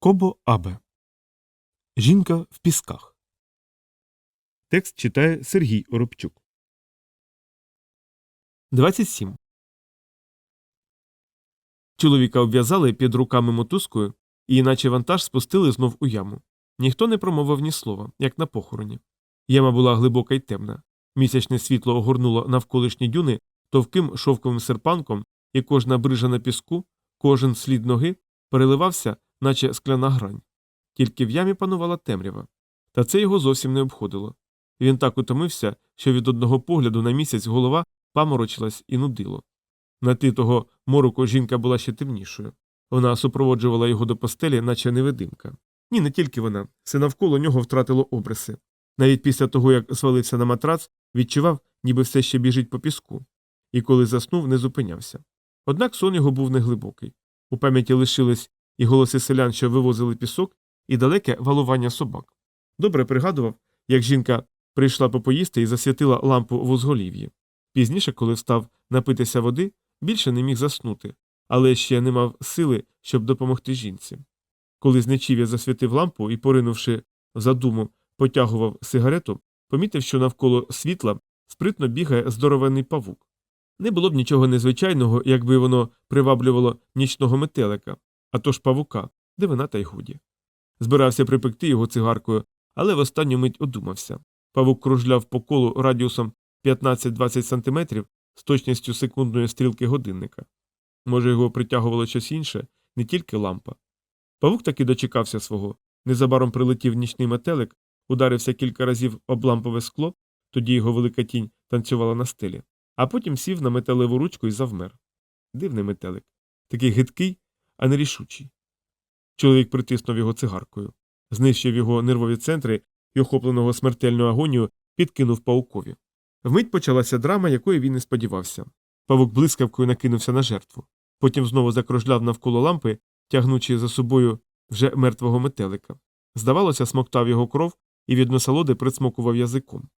Кобо Абе. Жінка в пісках. Текст читає Сергій Оробчук. 27. Чоловіка обв'язали під руками мотузкою і іначе вантаж спустили знов у яму. Ніхто не промовив ні слова, як на похороні. Яма була глибока й темна. Місячне світло огорнуло навколишні дюни товким шовковим серпанком, і кожна брижа на піску, кожен слід ноги переливався, наче скляна грань. Тільки в ямі панувала темрява. Та це його зовсім не обходило. Він так утомився, що від одного погляду на місяць голова паморочилась і нудило. На тлі того мороку жінка була ще темнішою. Вона супроводжувала його до постелі, наче невидимка. Ні, не тільки вона, все навколо нього втратило обриси. Навіть після того, як звалився на матрац, відчував, ніби все ще біжить по піску, і коли заснув, не зупинявся. Однак сон його був неглибокий. У пам'яті лишились і голоси селян, що вивозили пісок, і далеке валування собак. Добре пригадував, як жінка прийшла попоїсти і засвітила лампу в узголів'ї. Пізніше, коли встав напитися води, більше не міг заснути, але ще не мав сили, щоб допомогти жінці. Коли знечів'я засвітив лампу і, поринувши в задуму, потягував сигарету, помітив, що навколо світла спритно бігає здоровенний павук. Не було б нічого незвичайного, якби воно приваблювало нічного метелика, а то ж павука, дивина та й годі. Збирався припекти його цигаркою, але в останню мить одумався. Павук кружляв по колу радіусом 15-20 сантиметрів з точністю секундної стрілки годинника. Може, його притягувало щось інше, не тільки лампа. Павук таки дочекався свого. Незабаром прилетів нічний метелик, ударився кілька разів об лампове скло, тоді його велика тінь танцювала на стелі, а потім сів на металеву ручку і завмер. Дивний метелик. Такий гидкий, а нерішучий. Чоловік притиснув його цигаркою, знищив його нервові центри і, охопленого смертельною агонією, підкинув паукові. Вмить почалася драма, якої він не сподівався. Павук блискавкою накинувся на жертву. Потім знову закружляв навколо лампи, тягнучи за собою вже мертвого метелика. Здавалося, смоктав його кров і від насолоди присмокував язиком.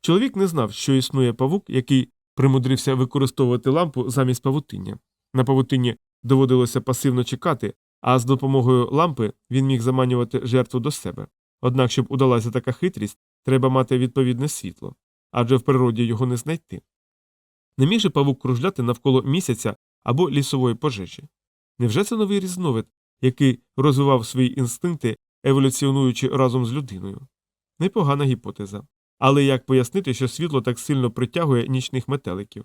Чоловік не знав, що існує павук, який примудрився використовувати лампу замість павутиння. На павутинні доводилося пасивно чекати, а з допомогою лампи він міг заманювати жертву до себе. Однак, щоб удалася така хитрість, треба мати відповідне світло адже в природі його не знайти. Не міг же павук кружляти навколо місяця або лісової пожежі. Невже це новий різновид, який розвивав свої інстинкти, еволюціонуючи разом з людиною? Непогана гіпотеза. Але як пояснити, що світло так сильно притягує нічних метеликів?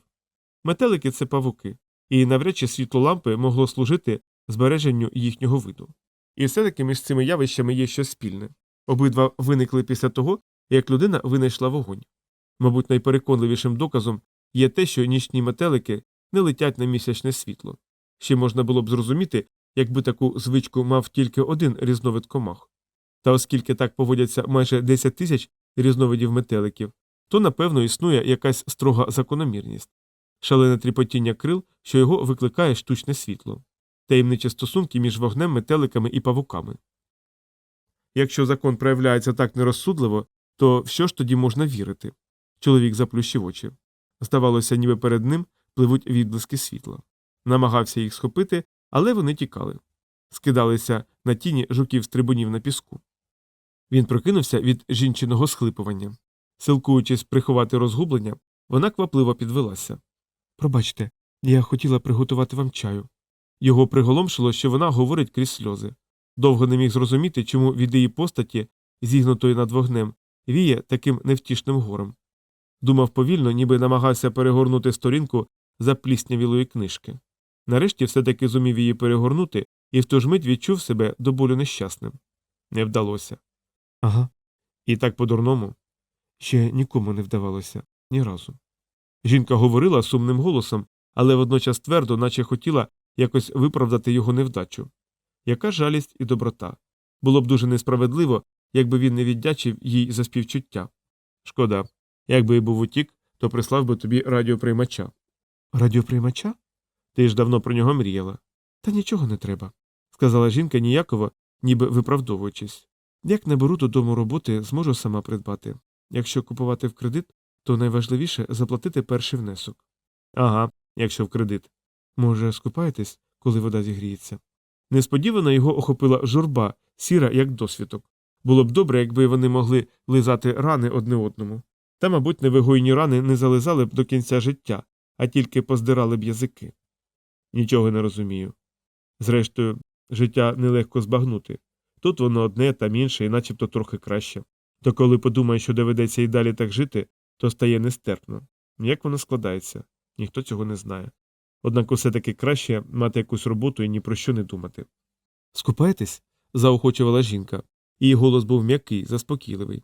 Метелики це павуки, і навряд чи світло лампи могло служити збереженню їхнього виду. І все таки між цими явищами є щось спільне. Обидва виникли після того, як людина винайшла вогонь. Мабуть, найпереконливішим доказом є те, що нічні метелики не летять на місячне світло. Ще можна було б зрозуміти, якби таку звичку мав тільки один різновид комах. Та оскільки так поводяться майже 10 тисяч різновидів метеликів, то напевно існує якась строга закономірність шалене тріпотіння крил, що його викликає штучне світло, таємничі стосунки між вогнем, метеликами і павуками. Якщо закон проявляється так нерозсудливо, то в що ж тоді можна вірити? Чоловік заплющив очі. Здавалося, ніби перед ним пливуть відблиски світла. Намагався їх схопити, але вони тікали. Скидалися на тіні жуків стрибунів на піску. Він прокинувся від жінчиного схлипування. Силкуючись приховати розгублення, вона квапливо підвелася. Пробачте, я хотіла приготувати вам чаю. Його приголомшило, що вона говорить крізь сльози. Довго не міг зрозуміти, чому від її постаті, зігнутої над вогнем, віє таким невтішним горем. Думав повільно, ніби намагався перегорнути сторінку запліснявілої книжки. Нарешті все таки зумів її перегорнути і в ту ж мить відчув себе до болю нещасним. Не вдалося. Ага. І так по-дурному. Ще нікому не вдавалося ні разу. Жінка говорила сумним голосом, але водночас твердо, наче хотіла якось виправдати його невдачу. Яка жалість і доброта. Було б дуже несправедливо, якби він не віддячив їй за співчуття. Шкода, Якби і був утік, то прислав би тобі радіоприймача. Радіоприймача? Ти ж давно про нього мріяла. Та нічого не треба, сказала жінка ніяково, ніби виправдовуючись. Як не беру додому роботи, зможу сама придбати. Якщо купувати в кредит, то найважливіше заплатити перший внесок. Ага, якщо в кредит. Може, скупаєтесь, коли вода зігріється? Несподівано його охопила журба, сіра, як досвідок. Було б добре, якби вони могли лизати рани одне одному. Та, мабуть, невигойні рани не зализали б до кінця життя, а тільки поздирали б язики. Нічого не розумію. Зрештою, життя нелегко збагнути. Тут воно одне, там інше, і начебто трохи краще. То коли подумає, що доведеться і далі так жити, то стає нестерпно. Як воно складається? Ніхто цього не знає. Однак усе таки краще мати якусь роботу і ні про що не думати. Скупаєтесь? заохочувала жінка. Її голос був м'який, заспокійливий.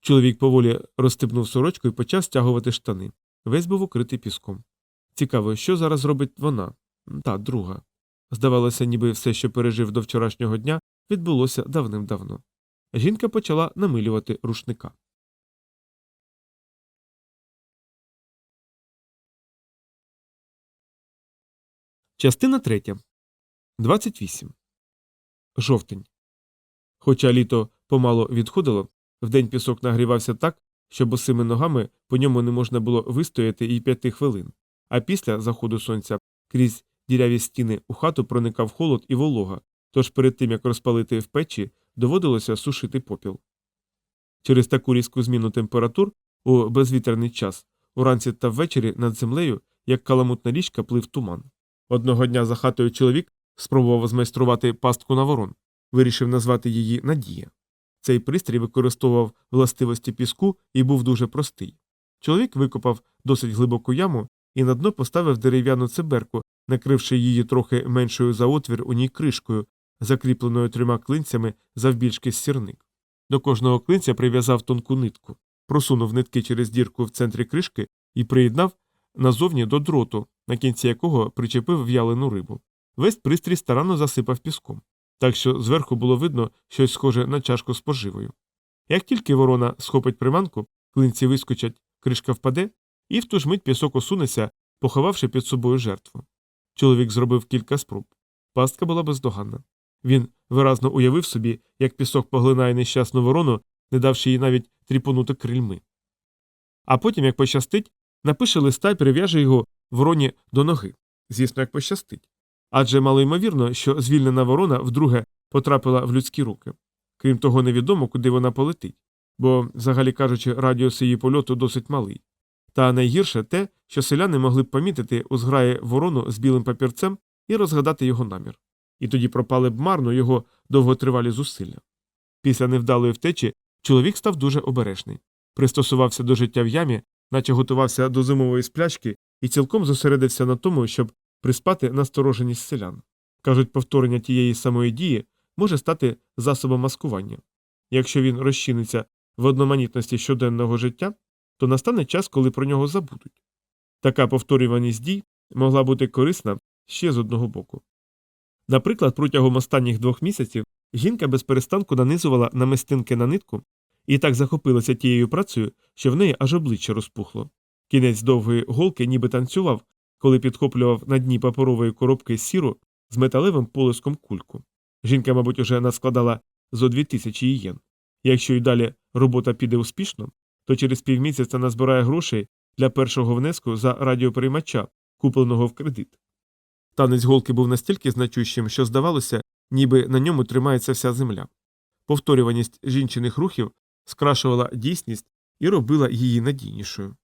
Чоловік поволі розстебнув сорочку і почав стягувати штани. Весь був укритий піском. Цікаво, що зараз робить вона? Та друга. Здавалося, ніби все, що пережив до вчорашнього дня, відбулося давним-давно. Жінка почала намилювати рушника. Частина третя. 28. Жовтень. Хоча літо помало відходило, вдень пісок нагрівався так, що босими ногами по ньому не можна було вистояти і п'яти хвилин, а після заходу сонця крізь діряві стіни у хату проникав холод і волога, тож перед тим як розпалити в печі, доводилося сушити попіл. Через таку різку зміну температур у безвітерний час уранці та ввечері над землею, як каламутна річка, плив туман. Одного дня за хатою чоловік спробував змайструвати пастку на ворон, вирішив назвати її Надія. Цей пристрій використовував властивості піску і був дуже простий. Чоловік викопав досить глибоку яму і на дно поставив дерев'яну циберку, накривши її трохи меншою за отвір у ній кришкою, закріпленою трьома клинцями завбільшки з сірник. До кожного клинця прив'язав тонку нитку, просунув нитки через дірку в центрі кришки і приєднав назовні до дроту, на кінці якого причепив в'ялену рибу. Весь пристрій старанно засипав піском, так що зверху було видно щось схоже на чашку з поживою. Як тільки ворона схопить приманку, клинці вискочать, кришка впаде, і в ту ж мить пісок осунеться, поховавши під собою жертву. Чоловік зробив кілька спроб. Пастка була бездоганна. Він виразно уявив собі, як пісок поглинає нещасну ворону, не давши їй навіть тріпонути крильми. А потім, як пощастить, напише листа і перев'яже його вороні до ноги. Звісно, як пощастить. Адже мало ймовірно, що звільнена ворона вдруге потрапила в людські руки. Крім того, невідомо, куди вона полетить, бо, взагалі кажучи, радіус її польоту досить малий. Та найгірше те, що селяни могли б помітити у зграї ворону з білим папірцем і розгадати його намір. І тоді пропали б марно його довготривалі зусилля. Після невдалої втечі чоловік став дуже обережний, пристосувався до життя в ямі, наче готувався до зимової сплячки і цілком зосередився на тому, щоб приспати настороженість селян. Кажуть, повторення тієї самої дії може стати засобом маскування. Якщо він розчиниться в одноманітності щоденного життя, то настане час, коли про нього забудуть. Така повторюваність дій могла бути корисна ще з одного боку. Наприклад, протягом останніх двох місяців жінка без перестанку нанизувала намистинки на нитку і так захопилася тією працею, що в неї аж обличчя розпухло. Кінець довгої голки ніби танцював, коли підхоплював на дні паперової коробки сіру з металевим полиском кульку. Жінка, мабуть, уже наскладала зо дві тисячі єн. Якщо й далі робота піде успішно, то через півмісяця назбирає грошей для першого внеску за радіопереймача, купленого в кредит. Танець голки був настільки значущим, що здавалося, ніби на ньому тримається вся земля. Повторюваність жінчиних рухів скрашувала дійсність і робила її надійнішою.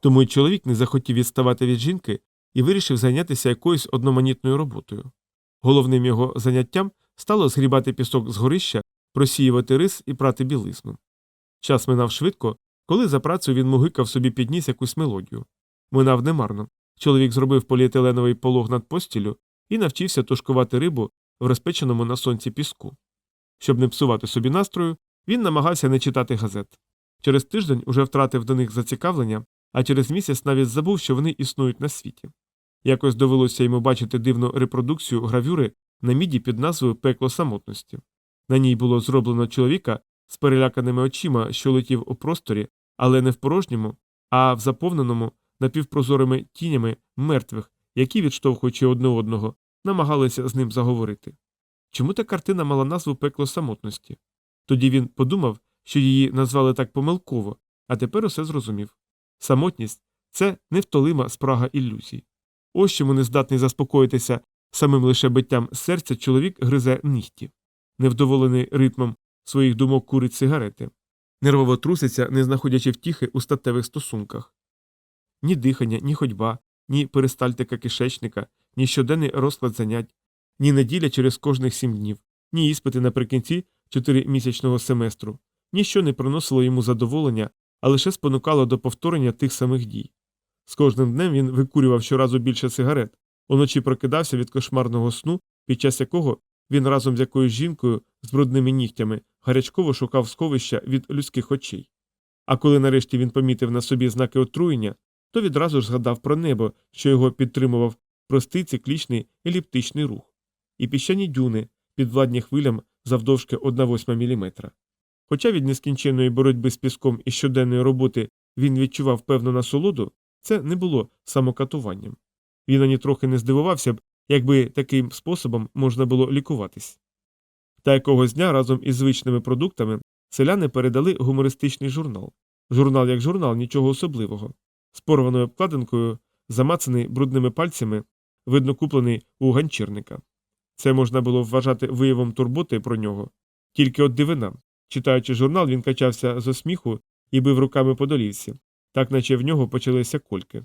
Тому й чоловік не захотів відставати від жінки і вирішив зайнятися якоюсь одноманітною роботою. Головним його заняттям стало згрібати пісок з горища, просіювати рис і прати білизну. Час минав швидко, коли за працею він мугикав собі підніс якусь мелодію. Минав немарно. Чоловік зробив поліетиленовий полог над постілю і навчився тушкувати рибу в розпеченому на сонці піску. Щоб не псувати собі настрою, він намагався не читати газет. Через тиждень уже втратив до них зацікавлення, а через місяць навіть забув, що вони існують на світі. Якось довелося йому бачити дивну репродукцію гравюри на міді під назвою Пекло самотності. На ній було зроблено чоловіка з переляканими очима, що летів у просторі, але не в порожньому, а в заповненому напівпрозорими тінями мертвих, які, відштовхуючи одне одного, намагалися з ним заговорити. Чому та картина мала назву пекло самотності? Тоді він подумав, що її назвали так помилково, а тепер усе зрозумів. Самотність це невтолима спрага ілюзій. Ось чому не здатний заспокоїтися Самим лише биттям серця чоловік гризе нігті, невдоволений ритмом своїх думок курить сигарети, нервово труситься, не знаходячи втіхи у статевих стосунках. Ні дихання, ні ходьба, ні перистальтика кишечника, ні щоденний розклад занять, ні неділя через кожних сім днів, ні іспити наприкінці чотиримісячного семестру, ніщо не приносило йому задоволення, а лише спонукало до повторення тих самих дій. З кожним днем він викурював щоразу більше сигарет, уночі прокидався від кошмарного сну, під час якого він разом з якоюсь жінкою з брудними нігтями гарячково шукав сховища від людських очей. А коли нарешті він помітив на собі знаки отруєння, то відразу ж згадав про небо, що його підтримував простий циклічний еліптичний рух, і піщані дюни, підвладні хвилям завдовжки 1,8 мм. Хоча від нескінченної боротьби з піском і щоденної роботи він відчував певну насолоду, це не було самокатуванням. Він ані трохи не здивувався б, якби таким способом можна було лікуватись. Та якогось дня разом із звичними продуктами селяни передали гумористичний журнал. Журнал як журнал, нічого особливого. З порваною обкладинкою, замацаний брудними пальцями, видно куплений у ганчірника. Це можна було вважати виявом турботи про нього. Тільки от дивина. Читаючи журнал, він качався з сміху і бив руками по долівці, так наче в нього почалися кольки.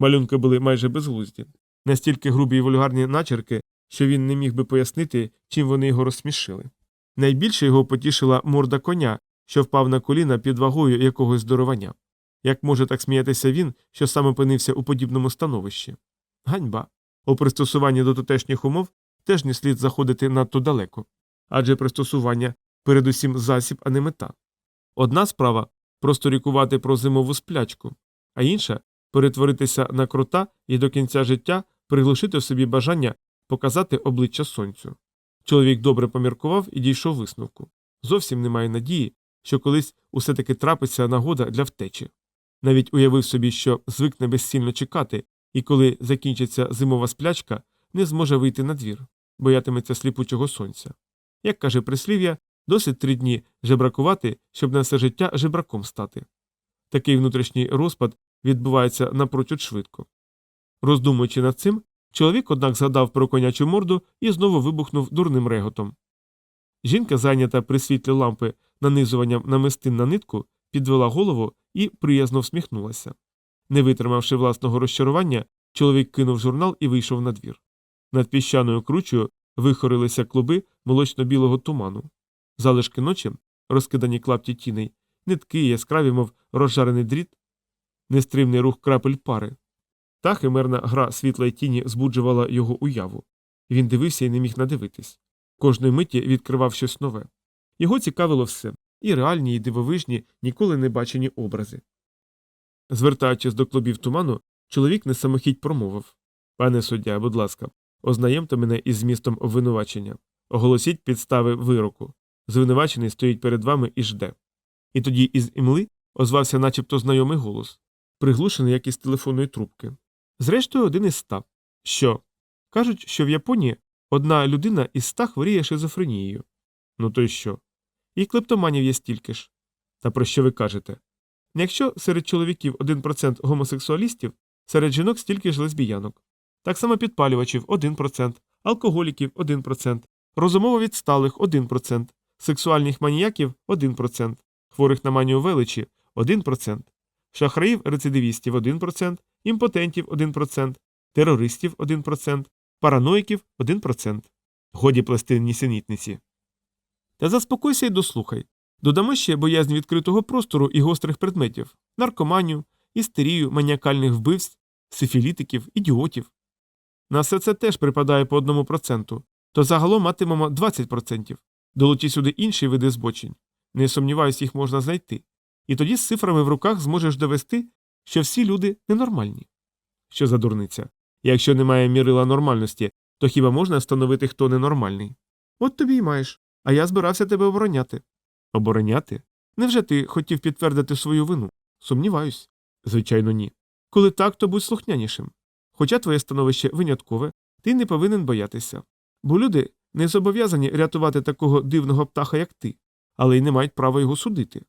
Малюнки були майже безглузді, настільки грубі й вульгарні начерки, що він не міг би пояснити, чим вони його розсмішили. Найбільше його потішила морда коня, що впав на коліна під вагою якогось здоровання. Як може так сміятися він, що сам опинився у подібному становищі? Ганьба. У пристосуванні до тутешніх умов теж не слід заходити надто далеко, адже пристосування передусім засіб, а не мета. Одна справа просто рікувати про зимову сплячку, а інша перетворитися на крота і до кінця життя приглушити в собі бажання показати обличчя сонцю. Чоловік добре поміркував і дійшов висновку. Зовсім немає надії, що колись усе таки трапиться нагода для втечі. Навіть уявив собі, що звикне безцільно чекати, і коли закінчиться зимова сплячка, не зможе вийти на двір, боятиметься сліпучого сонця. Як каже прислів'я, досить три дні жебракувати, щоб на все життя жебраком стати. Такий внутрішній розпад відбувається напрочуд швидко. Роздумуючи над цим, чоловік, однак, згадав про конячу морду і знову вибухнув дурним реготом. Жінка, зайнята при світлі лампи нанизуванням намистин на нитку, підвела голову і приязно всміхнулася. Не витримавши власного розчарування, чоловік кинув журнал і вийшов на двір. Над піщаною кручею вихорилися клуби молочно-білого туману. Залишки ночі, розкидані клапті тіней, нитки яскраві, мов розжарений дріт, нестримний рух крапель пари. Та химерна гра світла й тіні збуджувала його уяву. Він дивився і не міг надивитись. Кожної миті відкривав щось нове. Його цікавило все і реальні, і дивовижні, ніколи не бачені образи. Звертаючись до клубів туману, чоловік не самохідь промовив Пане суддя, будь ласка, ознайомте мене із змістом обвинувачення. Оголосіть підстави вироку. Звинувачений стоїть перед вами і жде. І тоді із імли озвався начебто знайомий голос, приглушений як із телефонної трубки. Зрештою, один із ста. Що? Кажуть, що в Японії одна людина із ста хворіє шизофренією. Ну то й що? І клептоманів є стільки ж. Та про що ви кажете? Якщо серед чоловіків 1% гомосексуалістів, серед жінок стільки ж лесбіянок. Так само підпалювачів 1%, алкоголіків 1%, розумово відсталих 1%, сексуальних маніяків 1%, хворих на манію величі 1%, шахраїв рецидивістів 1%, імпотентів 1%, терористів 1%, параноїків 1%. Годі плести нісенітниці. Та заспокойся і дослухай. Додамо ще боязнь відкритого простору і гострих предметів, наркоманію, істерію, маніакальних вбивств, сифілітиків, ідіотів. На все це теж припадає по одному проценту, то загалом матимемо 20%. Долучі сюди інші види збочень. Не сумніваюсь, їх можна знайти. І тоді з цифрами в руках зможеш довести, що всі люди ненормальні. Що за дурниця? Якщо немає мірила нормальності, то хіба можна встановити, хто ненормальний? От тобі й маєш. А я збирався тебе обороняти. Обороняти? Невже ти хотів підтвердити свою вину? Сумніваюсь. Звичайно, ні. Коли так, то будь слухнянішим. Хоча твоє становище виняткове, ти не повинен боятися. Бо люди не зобов'язані рятувати такого дивного птаха, як ти, але й не мають права його судити.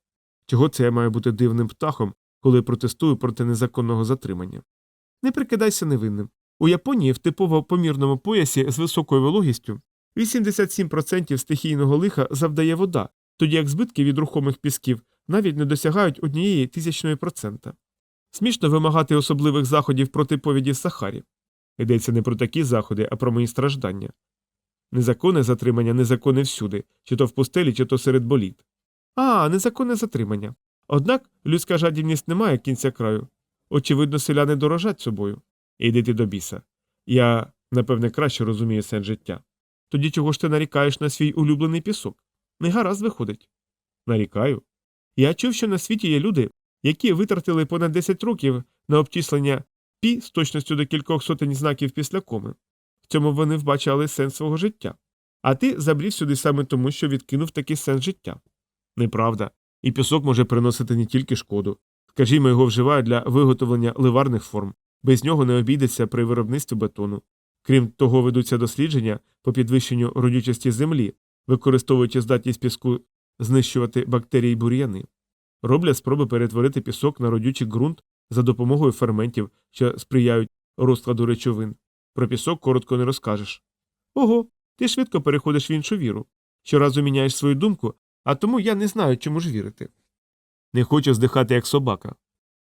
Чого це я маю бути дивним птахом, коли протестую проти незаконного затримання? Не прикидайся невинним. У Японії в типово помірному поясі з високою вологістю 87% стихійного лиха завдає вода, тоді як збитки від рухомих пісків навіть не досягають однієї тисячної процента. Смішно вимагати особливих заходів проти повіді в Сахарі. Йдеться не про такі заходи, а про мої страждання. Незаконне затримання незаконне всюди, чи то в пустелі, чи то серед боліт. А, незаконне затримання. Однак людська жадібність не має кінця краю. Очевидно, селяни дорожать собою. Іди ти до біса. Я, напевне, краще розумію сенс життя. Тоді чого ж ти нарікаєш на свій улюблений пісок? Не гаразд виходить. Нарікаю. Я чув, що на світі є люди, які витратили понад 10 років на обчислення пі з точністю до кількох сотень знаків після коми. В цьому вони вбачали сенс свого життя. А ти забрів сюди саме тому, що відкинув такий сенс життя. Неправда. І пісок може приносити не тільки шкоду. Скажімо, його вживають для виготовлення ливарних форм, без нього не обійдеться при виробництві бетону. Крім того, ведуться дослідження по підвищенню родючості землі, використовуючи здатність піску знищувати бактерії бур'яни. Роблять спроби перетворити пісок на родючий ґрунт за допомогою ферментів, що сприяють розкладу речовин. Про пісок коротко не розкажеш. Ого, ти швидко переходиш в іншу віру. Щоразу міняєш свою думку, а тому я не знаю, чому ж вірити. Не хочу здихати, як собака.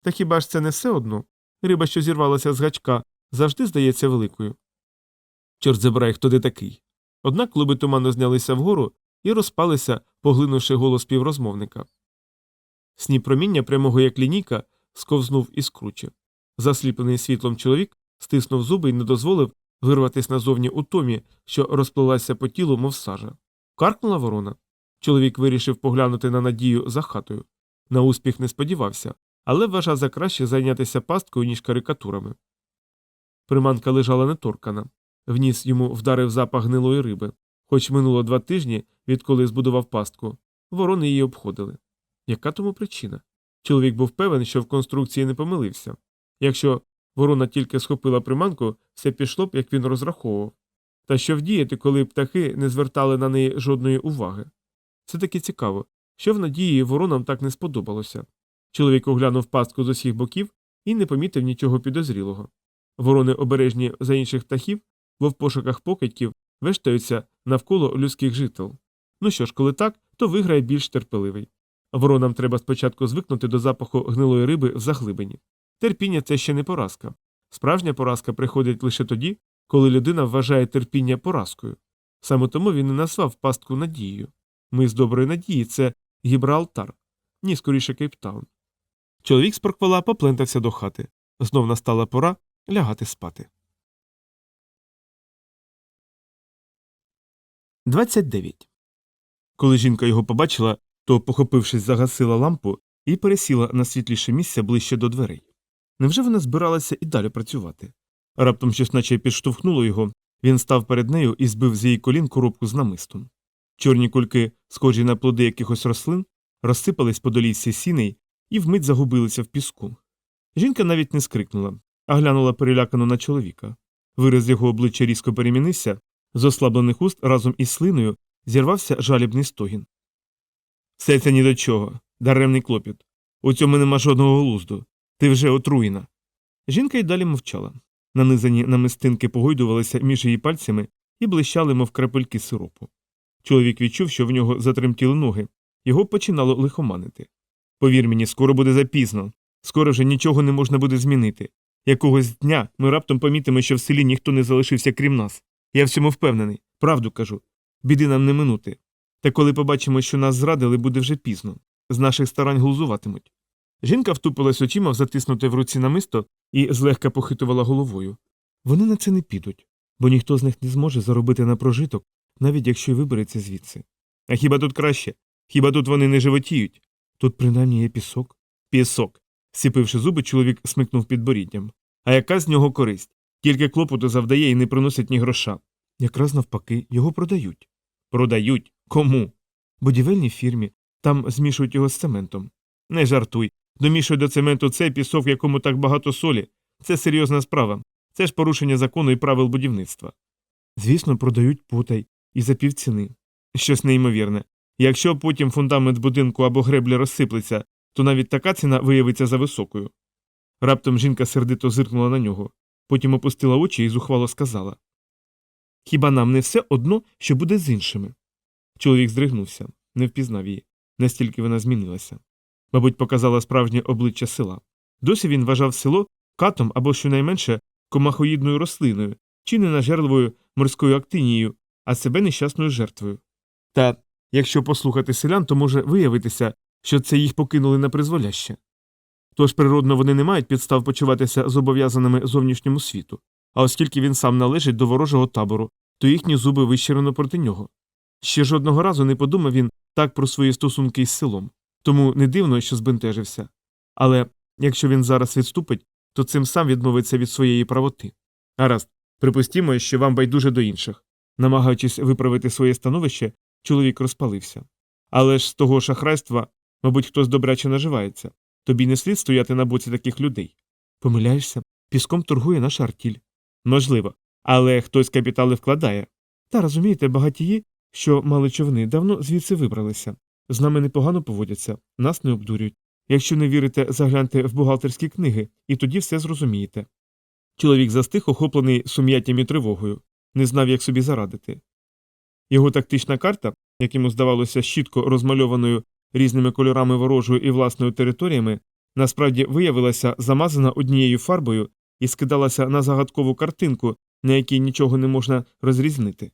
Та хіба ж це не все одно? Риба, що зірвалася з гачка, завжди здається великою. Чорт забирай, хто де такий. Однак клуби туману знялися вгору і розпалися, поглинувши голос співрозмовника. Сніп проміння прямого як лінійка сковзнув із кручі. Засліплений світлом чоловік стиснув зуби і не дозволив вирватися назовні у томі, що розплилася по тілу, мов сажа. Каркнула ворона. Чоловік вирішив поглянути на надію за хатою. На успіх не сподівався, але вважав за краще зайнятися пасткою, ніж карикатурами. Приманка лежала неторкана. В ніс йому вдарив запах гнилої риби. Хоч минуло два тижні, відколи збудував пастку, ворони її обходили. Яка тому причина? Чоловік був певен, що в конструкції не помилився. Якщо ворона тільки схопила приманку, все пішло б, як він розраховував. Та що вдіяти, коли птахи не звертали на неї жодної уваги? Це таки цікаво, що в надії воронам так не сподобалося. Чоловік оглянув пастку з усіх боків і не помітив нічого підозрілого. Ворони обережні за інших птахів, бо в пошуках покидьків вештаються навколо людських жител. Ну що ж, коли так, то виграє більш терпеливий. Воронам треба спочатку звикнути до запаху гнилої риби в заглибині. Терпіння це ще не поразка. Справжня поразка приходить лише тоді, коли людина вважає терпіння поразкою. Саме тому він і назвав пастку надією. Ми з доброї надії це Гібралтар, ні скоріше Кейптаун. Чоловік з проквала поплентався до хати. Знов настала пора лягати спати. 29. Коли жінка його побачила, то, похопившись, загасила лампу і пересіла на світліше місце ближче до дверей. Невже вона збиралася і далі працювати? Раптом щось наче підштовхнуло його, він став перед нею і збив з її колін коробку з намистом. Чорні кульки, схожі на плоди якихось рослин, розсипались по долівці сіней і вмить загубилися в піску. Жінка навіть не скрикнула, а глянула перелякано на чоловіка. Вираз його обличчя різко перемінився, з ослаблених уст разом із слиною зірвався жалібний стогін. Все це ні до чого, даремний клопіт. У цьому нема жодного глузду. Ти вже отруєна. Жінка й далі мовчала. Нанизані намистинки погойдувалися між її пальцями і блищали, мов крапельки сиропу. Чоловік відчув, що в нього затремтіли ноги, його починало лихоманити. Повір мені, скоро буде запізно, скоро вже нічого не можна буде змінити. Якогось дня ми раптом помітимо, що в селі ніхто не залишився крім нас. Я в цьому впевнений, правду кажу. Біди нам не минути. Та коли побачимо, що нас зрадили, буде вже пізно. З наших старань глузуватимуть. Жінка втупилась очима в затиснуте в руці намисто і злегка похитувала головою. Вони на це не підуть, бо ніхто з них не зможе заробити на прожиток, навіть якщо й вибереться звідси. А хіба тут краще? Хіба тут вони не животіють? Тут принаймні є пісок. Пісок. Сіпивши зуби, чоловік смикнув підборіддям. А яка з нього користь? Тільки клопоту завдає і не приносить ні гроша. Якраз навпаки, його продають. Продають? Кому? Будівельній фірмі. Там змішують його з цементом. Не жартуй. Домішуй до цементу цей пісок, в якому так багато солі. Це серйозна справа. Це ж порушення закону і правил будівництва. Звісно, продають потай і за півціни. Щось неймовірне. Якщо потім фундамент будинку або греблі розсиплеться, то навіть така ціна виявиться за високою. Раптом жінка сердито зиркнула на нього. потім опустила очі і зухвало сказала Хіба нам не все одно, що буде з іншими? Чоловік здригнувся, не впізнав її, настільки вона змінилася. Мабуть, показала справжнє обличчя села. Досі він вважав село катом або щонайменше комахоїдною рослиною, чи ненажерливою морською актинією, а себе нещасною жертвою. Та якщо послухати селян, то може виявитися, що це їх покинули на призволяще. Тож природно вони не мають підстав почуватися зобов'язаними зовнішньому світу, а оскільки він сам належить до ворожого табору, то їхні зуби вищирено проти нього. Ще жодного разу не подумав він так про свої стосунки із селом, тому не дивно, що збентежився. Але якщо він зараз відступить, то цим сам відмовиться від своєї правоти. Гаразд, припустімо, що вам байдуже до інших. Намагаючись виправити своє становище, чоловік розпалився. Але ж з того шахрайства, мабуть, хтось добряче наживається. Тобі не слід стояти на боці таких людей. Помиляєшся, піском торгує наш артіль. Можливо, але хтось капітали вкладає. Та розумієте, багатії, що мали човни, давно звідси вибралися. З нами непогано поводяться, нас не обдурюють. Якщо не вірите, загляньте в бухгалтерські книги, і тоді все зрозумієте. Чоловік застиг, охоплений сум'яттям і тривогою, не знав, як собі зарадити. Його тактична карта, як йому здавалося, щітко розмальованою різними кольорами ворожою і власною територіями, насправді виявилася замазана однією фарбою і скидалася на загадкову картинку, на якій нічого не можна розрізнити.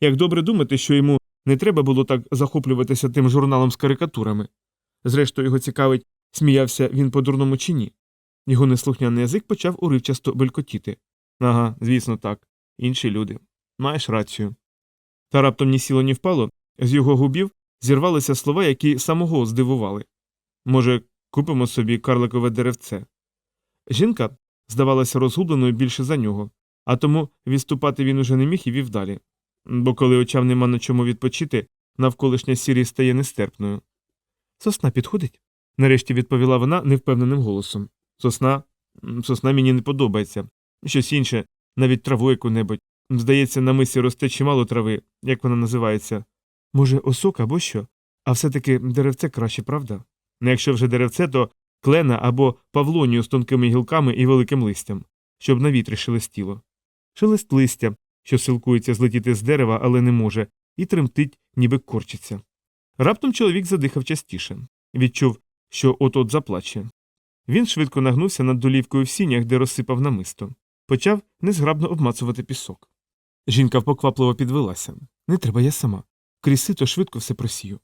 Як добре думати, що йому не треба було так захоплюватися тим журналом з карикатурами. Зрештою, його цікавить, сміявся він по-дурному чи ні. Його неслухняний язик почав уривчасто белькотіти. Ага, звісно, так. Інші люди. Маєш рацію. Та раптом ні сіло, ні впало, з його губів зірвалися слова, які самого здивували. Може, купимо собі карликове деревце. Жінка здавалася розгубленою більше за нього, а тому відступати він уже не міг і вів далі. Бо коли очам нема на чому відпочити, навколишня сірість стає нестерпною. Сосна підходить? нарешті відповіла вона невпевненим голосом. Сосна сосна мені не подобається. Щось інше, навіть траву яку-небудь. Здається, на мисі росте чимало трави, як вона називається. Може, осок або що? А все таки деревце краще, правда? Ну, якщо вже деревце, то клена або павлонію з тонкими гілками і великим листям, щоб на вітрі шелестіло. Шелест листя, що силкується злетіти з дерева, але не може, і тремтить, ніби корчиться. Раптом чоловік задихав частіше, відчув, що от-от заплаче. Він швидко нагнувся над долівкою в сінях, де розсипав намисто, почав незграбно обмацувати пісок. Жінка поквапливо підвелася. Не треба я сама. Крізь сито швидко все просію.